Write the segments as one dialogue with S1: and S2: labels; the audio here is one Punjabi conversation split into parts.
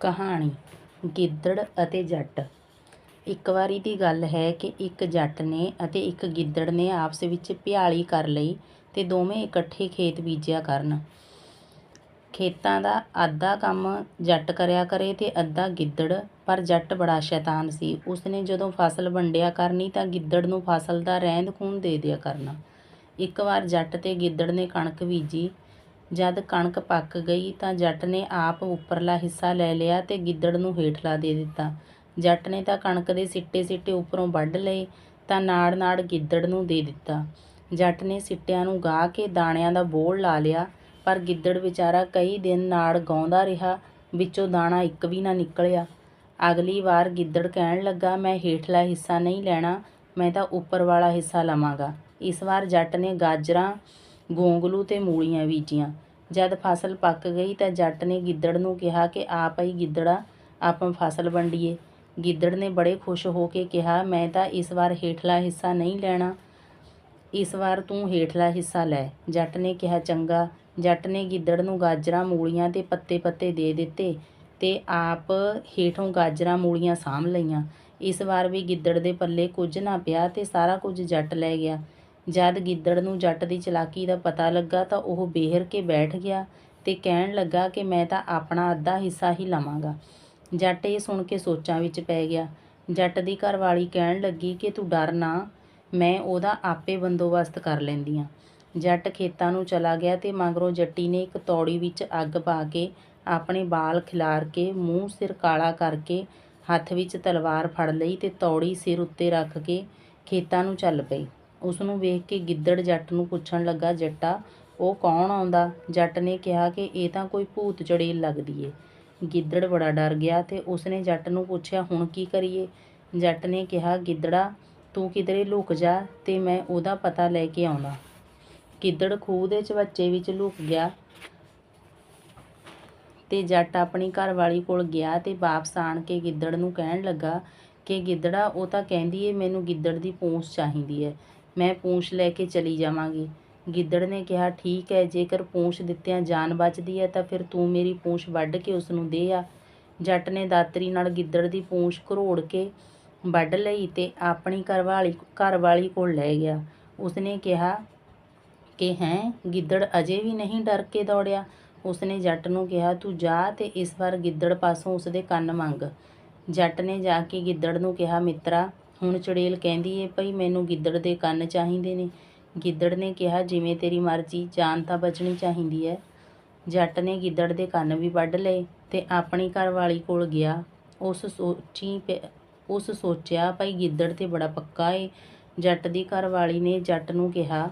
S1: ਕਹਾਣੀ ਗਿੱਦੜ ਅਤੇ ਜੱਟ। ਇੱਕ ਵਾਰੀ ਦੀ ਗੱਲ ਹੈ ਕਿ ਇੱਕ ਜੱਟ ਨੇ ਅਤੇ ਇੱਕ ਗਿੱਦੜ ਨੇ ਆਪਸ ਵਿੱਚ ਭਿਆਲੀ ਕਰ ਲਈ ਤੇ ਦੋਵੇਂ ਇਕੱਠੇ ਖੇਤ ਬੀਜਿਆ ਕਰਨ। ਖੇਤਾਂ ਦਾ ਅੱਧਾ ਕੰਮ ਜੱਟ ਕਰਿਆ ਕਰੇ ਤੇ ਅੱਧਾ ਗਿੱਦੜ, ਪਰ ਜੱਟ ਬੜਾ ਸ਼ੈਤਾਨ ਸੀ। ਉਸਨੇ ਜਦੋਂ ਫਸਲ ਵੰਡਿਆ ਕਰਨੀ ਤਾਂ ਗਿੱਦੜ ਨੂੰ ਫਸਲ ਦਾ ਰਹਿੰਦ ਖੂੰਦ ਦੇ ਦਿਆ ਕਰਨਾ। ਇੱਕ ਵਾਰ ਜੱਟ ਤੇ ਗਿੱਦੜ ਨੇ ਕਣਕ ਬੀਜੀ ਜਦ ਕਣਕ ਪੱਕ ਗਈ ਤਾਂ ਜੱਟ ਨੇ ਆਪ ਉੱਪਰਲਾ ਹਿੱਸਾ ਲੈ ਲਿਆ ਤੇ ਗਿੱਦੜ ਨੂੰ ਹੇਠਲਾ ਦੇ ਦਿੱਤਾ। ਜੱਟ ਨੇ ਤਾਂ ਕਣਕ ਦੇ ਸਿੱਟੇ ਸਿੱਟੇ ਉੱਪਰੋਂ ਵੱਢ ਲਏ, ਤਾਂ ਨਾੜ ਨਾੜ ਗਿੱਦੜ ਨੂੰ ਦੇ ਦਿੱਤਾ। ਜੱਟ ਨੇ ਸਿੱਟਿਆਂ ਨੂੰ ਗਾਹ ਕੇ ਦਾਣਿਆਂ ਦਾ ਬੋਲ ਲਾ ਲਿਆ, ਪਰ ਗਿੱਦੜ ਵਿਚਾਰਾ ਕਈ ਦਿਨ ਨਾੜ ਗਾਉਂਦਾ ਰਿਹਾ, ਵਿੱਚੋਂ ਦਾਣਾ ਇੱਕ ਵੀ ਨਾ ਨਿਕਲਿਆ। ਅਗਲੀ ਵਾਰ ਗਿੱਦੜ ਕਹਿਣ ਲੱਗਾ, ਮੈਂ ਹੇਠਲਾ ਹਿੱਸਾ ਨਹੀਂ ਲੈਣਾ, ਮੈਂ ਤਾਂ ਉੱਪਰ ਵਾਲਾ ਹਿੱਸਾ ਲਵਾਂਗਾ। ਇਸ ਵਾਰ ਜੱਟ ਨੇ ਗਾਜਰਾਂ ਗੋਂਗਲੂ ਤੇ ਮੂਲੀਆਂ ਬੀਜੀਆਂ। ਜਦ ਫਸਲ ਪੱਕ ਗਈ ਤਾਂ ਜੱਟ ਨੇ ਗਿੱਦੜ ਨੂੰ ਕਿਹਾ ਕਿ ਆਪ ਹੀ ਗਿੱਦੜਾ, ਆਪਾਂ ਫਸਲ ਵੰਡੀਏ। ਗਿੱਦੜ ਨੇ ਬੜੇ ਖੁਸ਼ ਹੋ ਕੇ ਕਿਹਾ, ਮੈਂ ਤਾਂ ਇਸ ਵਾਰ ਹੇਠਲਾ ਹਿੱਸਾ ਨਹੀਂ ਲੈਣਾ। ਇਸ ਵਾਰ ਤੂੰ ਹੇਠਲਾ ਹਿੱਸਾ ਲੈ। ਜੱਟ ਨੇ ਕਿਹਾ, ਚੰਗਾ। ਜੱਟ ਨੇ ਗਿੱਦੜ ਨੂੰ ਗਾਜਰਾਂ, ਮੂਲੀਆਂ ਤੇ ਪੱਤੇ ਪੱਤੇ ਦੇ ਦਿੱਤੇ ਤੇ ਆਪ ਹੇਠੋਂ ਗਾਜਰਾਂ, ਮੂਲੀਆਂ ਸਾਂਭ ਲਈਆਂ। ਇਸ ਵਾਰ ਵੀ ਗਿੱਦੜ ਦੇ ਪੱਲੇ ਕੁਝ ਨਾ ਪਿਆ ਤੇ ਸਾਰਾ ਕੁਝ ਜੱਟ ਲੈ ਗਿਆ। ਜਦ ਗਿੱਦੜ ਨੂੰ ਜੱਟ ਦੀ ਚਲਾਕੀ ਦਾ ਪਤਾ ਲੱਗਾ ਤਾਂ ਉਹ ਬੇਹਰ ਕੇ ਬੈਠ ਗਿਆ ਤੇ ਕਹਿਣ ਲੱਗਾ ਕਿ ਮੈਂ ਤਾਂ ਆਪਣਾ ਅੱਧਾ ਹਿੱਸਾ ਹੀ ਲਵਾਂਗਾ। ਜੱਟ ਇਹ ਸੁਣ ਕੇ ਸੋਚਾਂ ਵਿੱਚ ਪੈ ਗਿਆ। ਜੱਟ ਦੀ ਘਰਵਾਲੀ ਕਹਿਣ ਲੱਗੀ ਕਿ ਤੂੰ ਡਰ ਨਾ, ਮੈਂ ਉਹਦਾ ਆਪੇ ਬੰਦੋਬਸਤ ਕਰ ਲੈਂਦੀ ਹਾਂ ਜੱਟ ਖੇਤਾਂ ਨੂੰ ਚਲਾ ਗਿਆ ਤੇ ਮਗਰੋਂ ਜੱਟੀ ਨੇ ਇੱਕ ਤੌੜੀ ਵਿੱਚ ਅੱਗ ਪਾ ਕੇ ਆਪਣੇ ਬਾਲ ਖਿਲਾਰ ਕੇ ਮੂੰਹ ਸਿਰ ਕਾਲਾ ਕਰਕੇ ਹੱਥ ਵਿੱਚ ਤਲਵਾਰ ਫੜ ਲਈ ਤੇ ਤੌੜੀ ਸਿਰ ਉੱਤੇ ਰੱਖ ਕੇ ਖੇਤਾਂ ਨੂੰ ਚੱਲ ਪਈ। ਉਸ ਨੂੰ ਵੇਖ ਕੇ ਗਿੱਦੜ ਜੱਟ ਨੂੰ ਪੁੱਛਣ ਲੱਗਾ, ਜੱਟਾ, ਉਹ ਕੌਣ ਆਉਂਦਾ? ਜੱਟ ਨੇ ਕਿਹਾ ਕਿ ਇਹ ਤਾਂ ਕੋਈ ਭੂਤ ਚੜੇਲ ਲੱਗਦੀ ਏ। ਗਿੱਦੜ ਬੜਾ ਡਰ ਗਿਆ ਤੇ ਉਸਨੇ ਜੱਟ ਨੂੰ ਪੁੱਛਿਆ, ਹੁਣ ਕੀ ਕਰੀਏ? ਜੱਟ ਨੇ ਕਿਹਾ, ਗਿੱਦੜਾ, ਤੂੰ ਕਿਧਰੇ ਲੁਕ ਜਾ ਤੇ ਮੈਂ ਉਹਦਾ ਪਤਾ ਲੈ ਕੇ ਆਉਣਾ। ਗਿੱਦੜ ਖੂਹ ਦੇ ਚਵੱਚੇ ਵਿੱਚ ਲੁਕ ਗਿਆ ਤੇ ਜੱਟ ਆਪਣੀ ਘਰਵਾਲੀ ਕੋਲ ਗਿਆ ਤੇ ਵਾਪਸ ਆਣ ਕੇ ਗਿੱਦੜ ਨੂੰ ਕਹਿਣ ਲੱਗਾ ਕਿ, ਗਿੱਦੜਾ, ਉਹ ਤਾਂ ਕਹਿੰਦੀ ਏ, ਮੈਨੂੰ ਗਿੱਦੜ ਦੀ ਪੂੰਛ ਚਾਹੀਦੀ ਹੈ ਮੈਂ ਪੂੰਛ ਲੈ ਕੇ ਚਲੀ ਜਾਵਾਂਗੀ। ਗਿੱਦੜ ਨੇ ਕਿਹਾ, ਠੀਕ ਹੈ, ਜੇਕਰ ਪੂੰਛ ਦਿੱਤਿਆਂ ਜਾਨ ਬਚਦੀ ਹੈ ਤਾਂ ਫਿਰ ਤੂੰ ਮੇਰੀ ਪੂੰਛ ਵੱਢ ਕੇ ਉਸ ਨੂੰ ਦੇ ਆ। ਜੱਟ ਨੇ ਦਾਤਰੀ ਨਾਲ ਗਿੱਦੜ ਦੀ ਪੂੰਛ ਘਰੋੜ ਕੇ ਵੱਢ ਲਈ ਤੇ ਆਪਣੀ ਘਰਵਾਲੀ ਘਰਵਾਲੀ ਕੋਲ ਲੈ ਗਿਆ। ਉਸਨੇ ਕਿਹਾ ਕਿ, ਹੈਂ, ਗਿੱਦੜ ਅਜੇ ਵੀ ਨਹੀਂ ਡਰ ਕੇ ਦੌੜਿਆ? ਉਸਨੇ ਜੱਟ ਨੂੰ ਕਿਹਾ, ਤੂੰ ਜਾ ਤੇ ਇਸ ਵਾਰ ਗਿੱਦੜ ਪਾਸੋਂ ਉਸਦੇ ਕੰਨ ਮੰਗ। ਜੱਟ ਨੇ ਜਾ ਕੇ ਗਿੱਦੜ ਨੂੰ ਕਿਹਾ, ਮਿੱਤਰਾ ਹੁਣ ਚੁੜੇਲ ਕਹਿੰਦੀ ਏ, ਭਈ ਮੈਨੂੰ ਗਿੱਦੜ ਦੇ ਕੰਨ ਚਾਹੀਦੇ ਨੇ। ਗਿੱਦੜ ਨੇ ਕਿਹਾ, ਜਿਵੇਂ ਤੇਰੀ ਮਰਜ਼ੀ, ਜਾਨ ਤਾਂ ਬਚਣੀ ਚਾਹੀਦੀ ਹੈ ਜੱਟ ਨੇ ਗਿੱਦੜ ਦੇ ਕੰਨ ਵੀ ਵੱਢ ਲਏ ਤੇ ਆਪਣੀ ਘਰਵਾਲੀ ਕੋਲ ਗਿਆ। ਉਸ ਸੋਚੀ ਪ- ਉਸ ਸੋਚਿਆ, ਭਈ ਗਿੱਦੜ ਤੇ ਬੜਾ ਪੱਕਾ ਏ। ਜੱਟ ਦੀ ਘਰਵਾਲੀ ਨੇ ਜੱਟ ਨੂੰ ਕਿਹਾ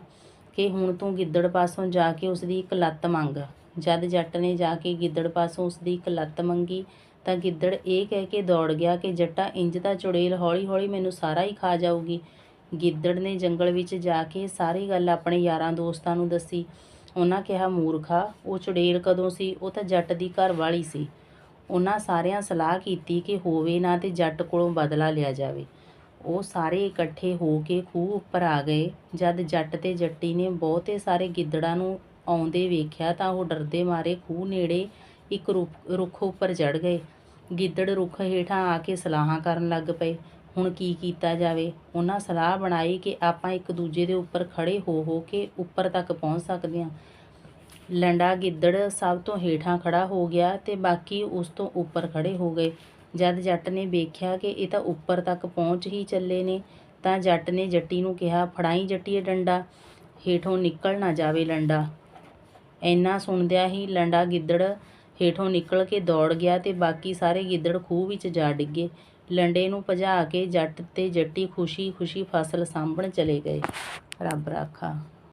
S1: ਕਿ ਹੁਣ ਤੂੰ ਗਿੱਦੜ ਪਾਸੋਂ ਜਾ ਕੇ ਉਸ ਦੀ ਇੱਕ ਲੱਤ ਮੰਗ। ਜਦ ਜੱਟ ਨੇ ਜਾ ਕੇ ਗਿੱਦੜ ਪਾਸੋਂ ਉਸ ਦੀ ਇੱਕ ਲੱਤ ਮੰਗੀ ਤਾਂ ਗਿੱਦੜ ਇਹ ਕਹਿ ਕੇ ਦੌੜ ਗਿਆ ਕਿ ਜੱਟਾ ਇੰਜ ਦਾ ਚੁੜੇਲ ਹੌਲੀ ਹੌਲੀ ਮੈਨੂੰ ਸਾਰਾ ਹੀ ਖਾ ਜਾਊਗੀ। ਗਿੱਦੜ ਨੇ ਜੰਗਲ ਵਿੱਚ ਜਾ ਕੇ ਸਾਰੀ ਗੱਲ ਆਪਣੇ ਯਾਰਾਂ ਦੋਸਤਾਂ ਨੂੰ ਦੱਸੀ। ਉਹਨਾਂ ਕਿਹਾ, ਮੂਰਖਾ, ਉਹ ਚੁੜੇਲ ਕਦੋਂ ਸੀ? ਉਹ ਤਾਂ ਜੱਟ ਦੀ ਘਰ ਵਾਲੀ ਸੀ। ਉਹਨਾਂ ਸਾਰਿਆਂ ਸਲਾਹ ਕੀਤੀ ਕਿ ਹੋਵੇ ਨਾ ਤੇ ਜੱਟ ਕੋਲੋਂ ਬਦਲਾ ਲਿਆ ਜਾਵੇ। ਉਹ ਸਾਰੇ ਇਕੱਠੇ ਹੋ ਕੇ ਖੂਹ ਉੱਪਰ ਆ ਗਏ। ਜਦ ਜੱਟ ਤੇ ਜੱਟੀ ਨੇ ਬਹੁਤੇ ਸਾਰੇ ਗਿੱਦੜਾਂ ਨੂੰ ਆਉਂਦੇ ਵੇਖਿਆ ਤਾਂ ਉਹ ਡਰਦੇ ਮਾਰੇ ਖੂਹ ਨੇੜੇ ਇੱਕ ਰੁੱਖ ਰੁੱਖ ਉੱਪਰ ਚੜ ਗਏ। ਗਿੱਦੜ ਰੁੱਖ ਹੇਠਾਂ ਆ ਕੇ ਸਲਾਹਾਂ ਕਰਨ ਲੱਗ ਪਏ। ਹੁਣ ਕੀ ਕੀਤਾ ਜਾਵੇ? ਉਹਨਾਂ ਸਲਾਹ ਬਣਾਈ ਕਿ ਆਪਾਂ ਇੱਕ ਦੂਜੇ ਦੇ ਉੱਪਰ ਖੜੇ ਹੋ ਹੋ ਕੇ ਉੱਪਰ ਤੱਕ ਪਹੁੰਚ ਸਕਦੇ ਹਾਂ। ਲੰਡਾ ਗਿੱਦੜ ਸਭ ਤੋਂ ਹੇਠਾਂ ਖੜਾ ਹੋ ਗਿਆ ਤੇ ਬਾਕੀ ਉਸ ਤੋਂ ਉੱਪਰ ਖੜੇ ਹੋ ਗਏ। ਜਦ ਜੱਟ ਨੇ ਵੇਖਿਆ ਕਿ ਇਹ ਤਾਂ ਉੱਪਰ ਤੱਕ ਪਹੁੰਚ ਹੀ ਚੱਲੇ ਨੇ, ਤਾਂ ਜੱਟ ਨੇ ਜੱਟੀ ਨੂੰ ਕਿਹਾ, ਫੜਾਈ ਜੱਟੀਏ ਡੰਡਾ। ਹੇਠੋਂ ਨਿਕਲ ਨਾ ਜਾਵੇ ਲੰਡਾ। ਇੰਨਾ ਸੁਣਦਿਆਂ ਹੀ ਲੰਡਾ ਗਿੱਦੜ ਹੇਠੋਂ ਨਿਕਲ ਕੇ ਦੌੜ ਗਿਆ ਤੇ ਬਾਕੀ ਸਾਰੇ ਗਿੱਦੜ ਖੂਹ ਵਿੱਚ ਜਾ ਡਿੱਗੇ। ਲੰਡੇ ਨੂੰ ਭਜਾ ਕੇ ਜੱਟ ਤੇ ਜੱਟੀ ਖੁਸ਼ੀ ਖੁਸ਼ੀ ਫਸਲ ਸਾਂਭਣ ਚਲੇ ਗਏ। ਰੱਬ ਰਾਖਾ।